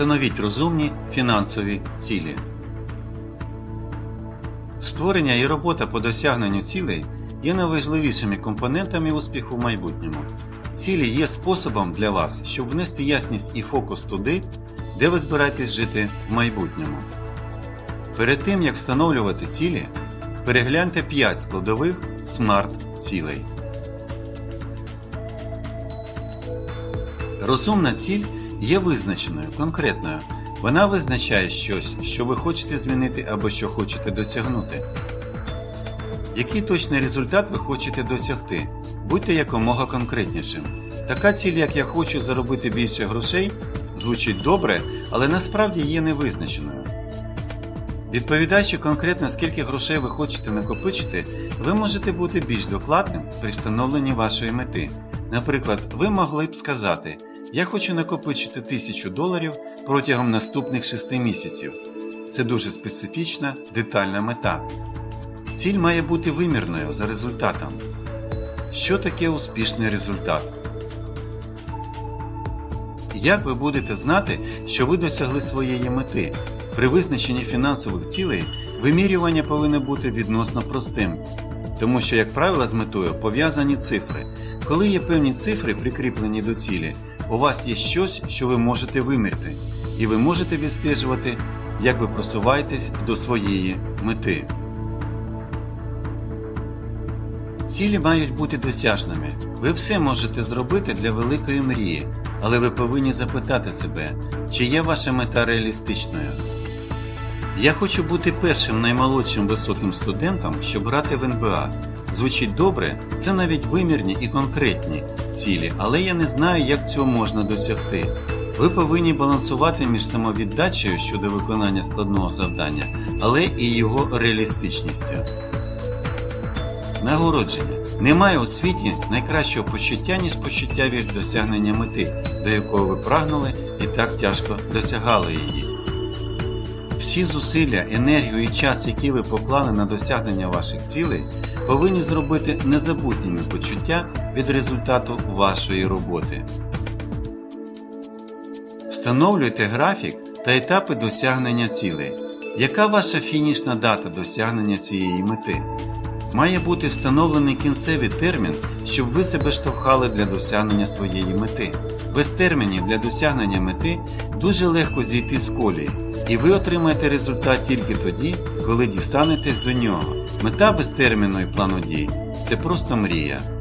Встановіть розумні фінансові цілі. Створення і робота по досягненню цілей є найважливішими компонентами успіху в майбутньому. Цілі є способом для вас, щоб внести ясність і фокус туди, де ви збираєтесь жити в майбутньому. Перед тим як встановлювати цілі, перегляньте 5 складових смарт-цілей. Розумна ціль є визначеною, конкретною. Вона визначає щось, що ви хочете змінити або що хочете досягнути. Який точний результат ви хочете досягти? Будьте якомога конкретнішим. Така ціль, як я хочу заробити більше грошей, звучить добре, але насправді є невизначеною. Відповідаючи конкретно, скільки грошей ви хочете накопичити, ви можете бути більш докладним при встановленні вашої мети. Наприклад, ви могли б сказати, я хочу накопичити 1000 доларів протягом наступних 6 місяців. Це дуже специфічна, детальна мета. Ціль має бути вимірною за результатом. Що таке успішний результат? Як ви будете знати, що ви досягли своєї мети? При визначенні фінансових цілей вимірювання повинно бути відносно простим, тому що, як правило, з метою пов'язані цифри. Коли є певні цифри, прикріплені до цілі, у вас є щось, що ви можете вимірити, і ви можете відстежувати, як ви просуваєтесь до своєї мети. Цілі мають бути досяжними. Ви все можете зробити для великої мрії, але ви повинні запитати себе, чи є ваша мета реалістичною. Я хочу бути першим наймолодшим високим студентом, щоб грати в НБА. Звучить добре, це навіть вимірні і конкретні цілі, але я не знаю, як цього можна досягти. Ви повинні балансувати між самовіддачею щодо виконання складного завдання, але і його реалістичністю. Нагородження. Немає у світі найкращого почуття, ніж почуття від досягнення мети, до якої ви прагнули і так тяжко досягали її. Всі зусилля, енергію і час, які ви поклали на досягнення ваших цілей, повинні зробити незабутніми почуття від результату вашої роботи. Встановлюйте графік та етапи досягнення цілей. Яка ваша фінішна дата досягнення цієї мети? Має бути встановлений кінцевий термін, щоб ви себе штовхали для досягнення своєї мети. Без термінів для досягнення мети дуже легко зійти з колії, і ви отримаєте результат тільки тоді, коли дістанетесь до нього. Мета без терміну і плану дій це просто мрія.